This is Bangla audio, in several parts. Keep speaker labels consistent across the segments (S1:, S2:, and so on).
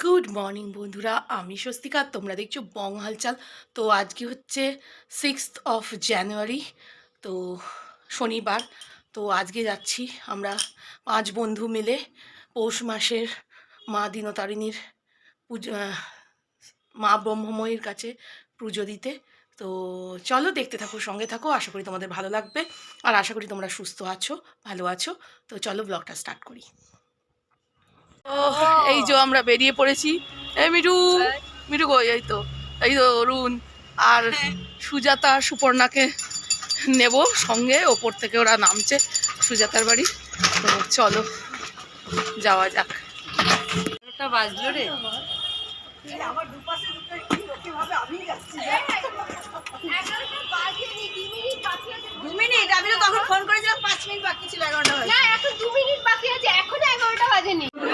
S1: গুড মর্নিং বন্ধুরা। আমি স্বস্তিকা, তোমরা দেখছ বং হালচাল। তো আজকে হচ্ছে সিক্সথ অফ জানুয়ারি তো শনিবার। তো আজকে যাচ্ছি আমরা পাঁচ বন্ধু মিলে পৌষ মাসের মা দীনতারিণীর পুজো মা ব্রহ্মময়ীর কাছে পুজো দিতে। তো চলো দেখতে থাকো, সঙ্গে থাকো। আশা করি তোমাদের ভালো লাগবে। আর আশা করি তোমরা সুস্থ আছো, ভালো আছো। তো চলো ব্লগটা স্টার্ট করি। এই যে আমরা বেরিয়ে পড়েছি। এই মিঠু মিঠু কই? এই তো এই তো অরুণ আর সুজাতা সুপর্ণাকে নেব সঙ্গে ওপর থেকে ওরা নামছে সুজাতার বাড়ি। তো চলো যাওয়া যাক।
S2: বাজলো রে। দু মিনিট আমি তো তখন ফোন করেছিলাম পাঁচ মিনিট বাকি ছিল এগারোটা
S3: না এখন দু মিনিট বাকি আছে এখনও এগারোটা বাজেনি।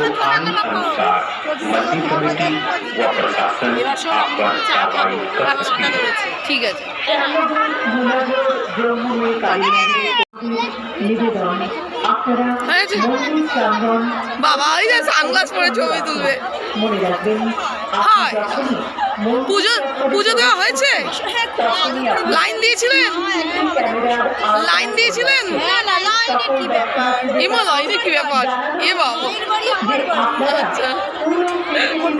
S4: तो कानून अनुसार मंदिर कमेटी व प्रशासन आप पर कार्रवाई कर सकती है
S1: ঠিক আছে
S5: মুরাজু জন্মভূমি কালী মন্দিরের নিবেদন আপনারা
S1: হয়েছে?
S5: মন্দির প্রাঙ্গণ
S1: বাবা এই যে সানগ্লাস পরে ছবি তুলবে
S5: মনে রাখবেন
S1: হায়।
S5: আপনি যখনই মন্দির
S1: পুজো পুজো দেওয়া হয়েছে
S5: তখনই আপনি
S1: লাইন দিয়েছিলেন
S5: ক্যামেরার আড়াল
S1: লাইন দিয়েছিলেন এমা
S2: কোন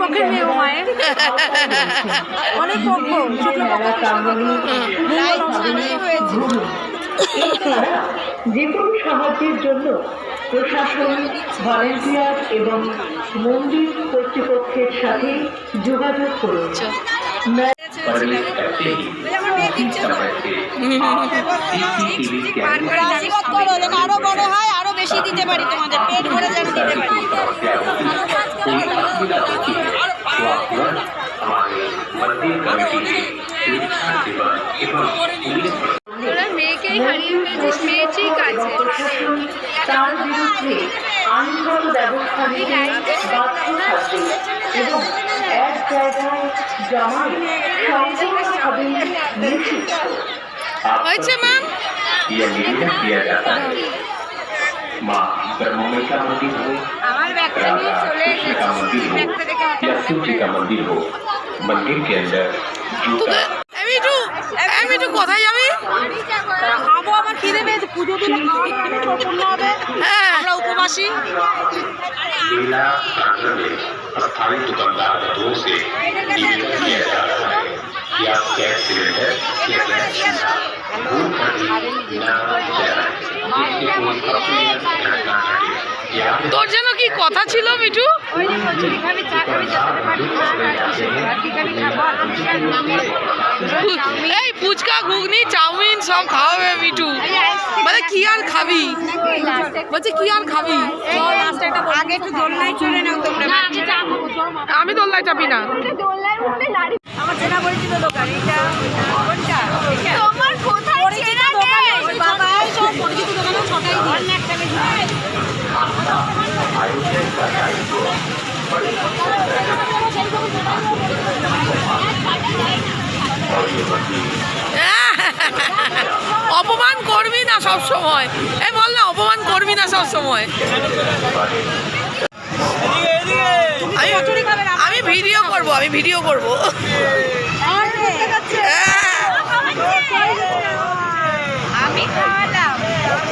S5: যে কোনো সাহায্যের জন্য প্রশাসন ভলেন্টিয়ার এবং মন্দির কর্তৃপক্ষের সাথে যোগাযোগ করুন
S2: ক্যামেরা বড় হয় আরও বেশি দিতে পারি তোমাদের পেট ভরে যেন দিতে পারি।
S3: ওরা মেয়েকেই মেয়ে ঠিক
S1: হয়েছে ম্যাম
S4: यह निवेदन किया जाता है माँ ब्रह्ममय का मंदिर हो
S3: আমার ব্যাগটা নিয়ে চলে
S4: कृष्ण का मंदिर हो या शिव जी का मंदिर हो मंदिर के अंदर जूता
S1: এই মিঠু এই মিঠু কোথায় যাবি
S2: খাবো আমার খিদে পেয়েছে পুজো দিলে খাওয়া দাওয়া সম্পূর্ণ হবে
S1: হ্যাঁ
S2: আমরা উপবাসী
S4: मेला प्रांगण में स्थानीय दुकानदार मजदूरों से निवेदन किया जा रहा है कि आप गैस सिलेंडर या गैस चूल्हा भूल कर भी न जलाएं
S1: তোর জন্য কি কথা ছিল মিঠু? এই ফুচকা ঘুগনি চাউমিন সব খাওয়াবে মিঠু। মানে কি আর খাবি? বলছে কি আর খাবি?
S3: আমি
S1: দোল্লাই চাপি না।
S2: আমার চেনা পরিচিত দোকান এটা
S1: অপমান করবি না সব সময়। এই বল না অপমান করবি না সব সময়। আমি আমি ভিডিও করব আমি ভিডিও করব
S2: আমি খাওয়ালাম যেই খাওয়া আমার মেয়ে খাচ্ছে এটাই বড়
S1: হ্যাঁ
S2: যে খাওয়াতে ম্যাটার করে না যে খাচ্ছে কেউ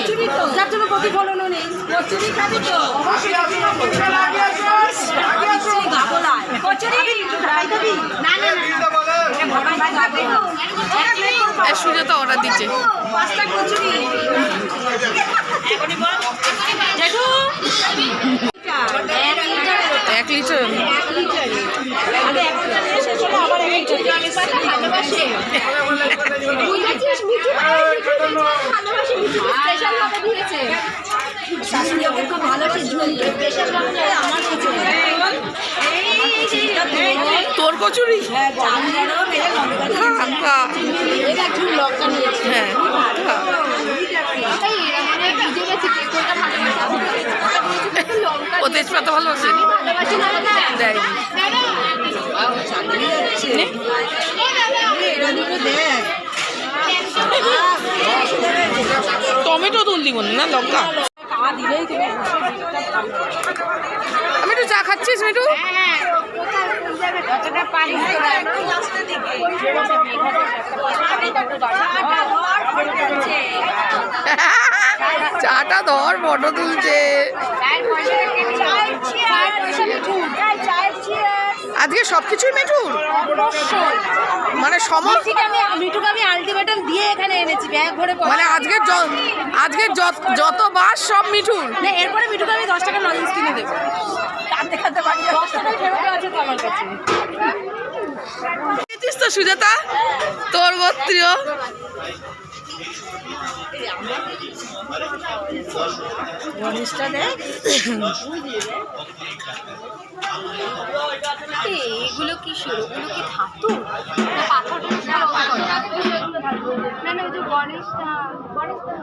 S2: কচুরি তো। যার জন্য প্রতিফলনও নেই। কচুরি খাবি তো? কচুরি ভাই খাবি না না না
S1: সুজাতা অর্ডার দিচ্ছে।
S2: পাঁচটা কচুরি। জেঠু? এক লিটার। ভালোবাসে স্পেশাল ভাবে দিয়েছে শাশুড়ি ওকে খুব ভালোবাসে স্পেশাল ভাবে আমার কিছু
S1: তোর কচুরি?
S2: মেরে লঙ্কা নিয়েছে।
S1: হ্যাঁ। ও তেজপাতা ভালোবাসে? দেয়নি নে। টমেটো তুললি বল না লঙ্কা? আমি একটু চা খাচ্ছিস মিটু চাটা ধর ফটো তুলছে। আজকে সবকিছুই মিঠুর? মানে সমস্ত
S2: মিঠুকে আমি আলটিমেটাম দিয়ে এখানে এনেছি ব্যাগ ভরে
S1: মানে আজকে আজকে যত- বাস সব মিঠুর।
S2: না এরপরে মিঠুকে আমি দশ টাকা নলেজ কিনে দেবো। কাঁদতে কাঁদতে দশ টাকায় ফেরত আছে তো আমার কাছে।
S1: তো সুজাতা? তোর গোত্রীয়
S2: গণেশটা দেখ।
S3: এগুলো কি শুরু এগুলো কি ধাতু পাথর না না ওই যে গণেশটা গণেশটা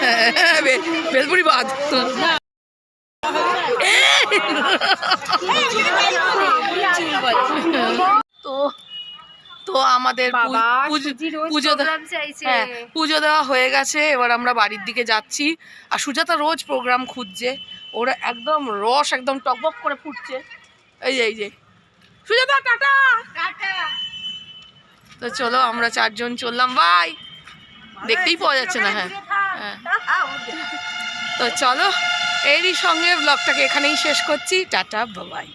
S1: হ্যাঁ হ্যাঁ, বেলপুরি বাদ তো তো আমাদের পুজো। হ্যাঁ পুজো দেওয়া হয়ে গেছে এবার আমরা বাড়ির দিকে যাচ্ছি। আর সুজাতা রোজ প্রোগ্রাম খুঁজছে ওরা একদম রস একদম টকবক করে ফুটছে। এই যে এই যে। সুজাতা টাটা! তো চলো আমরা চারজন চললাম। বাই! দেখতেই পাওয়া যাচ্ছে না হ্যাঁ। হ্যাঁ। তো চলো এরই সঙ্গে ব্লগটাকে এখানেই শেষ করছি। টাটা বাবাই